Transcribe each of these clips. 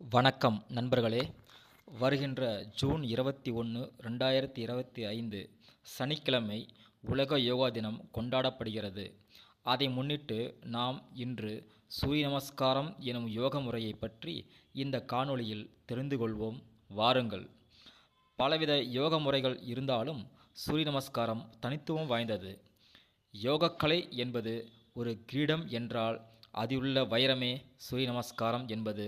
வணக்கம் நண்பர்களே. வருகின்ற ஜூன் இருபத்தி ஒன்று ரெண்டாயிரத்தி இருபத்தி ஐந்து சனிக்கிழமை உலக யோகா தினம் கொண்டாடப்படுகிறது. அதை முன்னிட்டு நாம் இன்று சூரிய நமஸ்காரம் எனும் யோக முறையை பற்றி இந்த காணொளியில் தெரிந்து கொள்வோம். வாருங்கள். பலவித யோக முறைகள் இருந்தாலும் சூரிய நமஸ்காரம் தனித்துவம் வாய்ந்தது. யோகக்கலை என்பது ஒரு கிரீடம் என்றால் அதிலுள்ள வைரமே சூரிய நமஸ்காரம் என்பது.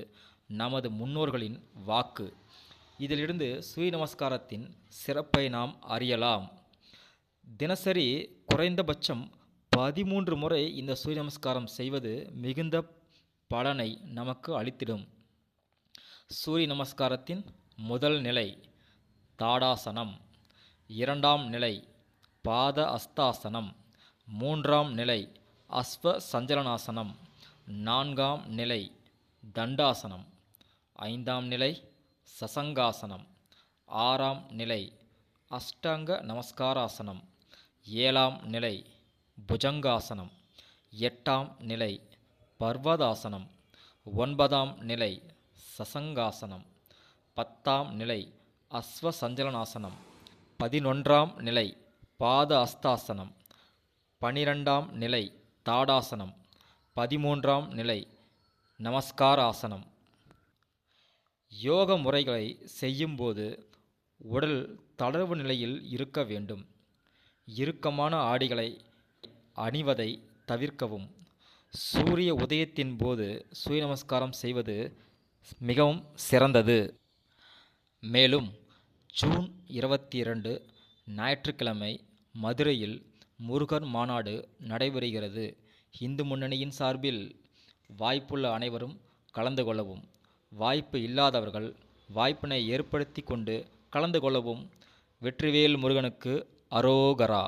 நமது முன்னோர்களின் வாக்கு. இதிலிருந்து சூரிய நமஸ்காரத்தின் சிறப்பை நாம் அறியலாம். தினசரி குறைந்தபட்சம் பதிமூன்று முறை இந்த சூரிய நமஸ்காரம் செய்வது மிகுந்த பலனை நமக்கு அளித்திடும். சூரிய நமஸ்காரத்தின் முதல் நிலை தாடாசனம். இரண்டாம் நிலை பாத அஸ்தாசனம். மூன்றாம் நிலை அஸ்வ சஞ்சலனாசனம். நான்காம் நிலை தண்டாசனம். ஐந்தாம் நிலை சசங்காசனம். ஆறாம் நிலை அஷ்டாங்க நமஸ்காராசனம். ஏழாம் நிலை புஜங்காசனம். எட்டாம் நிலை பர்வதாசனம். ஒன்பதாம் நிலை சசங்காசனம். பத்தாம் நிலை அஸ்வசஞ்சலனாசனம். பதினொன்றாம் நிலை பாத அஸ்தாசனம் பனிரெண்டாம் நிலை தாடாசனம். பதிமூன்றாம் நிலை நமஸ்காராசனம். யோக முறைகளை செய்யும்போது உடல் தளர்வு நிலையில் இருக்க வேண்டும். இறுக்கமான ஆடைகளை அணிவதை தவிர்க்கவும். சூரிய உதயத்தின் போது சூரிய நமஸ்காரம் செய்வது மிகவும் சிறந்தது. மேலும் ஜூன் இருபத்தி இரண்டு ஞாயிற்றுக்கிழமை மதுரையில் முருகன் மாநாடு நடைபெறுகிறது. இந்து முன்னணியின் சார்பில் வாய்ப்புள்ள அனைவரும் கலந்து கொள்ளவும். வாய்ப்பு இல்லாதவர்கள் வாய்ப்பினை ஏற்படுத்தி கொண்டு கலந்து கொள்ளவும் வெற்றிவேல் முருகனுக்கு அரோகரா.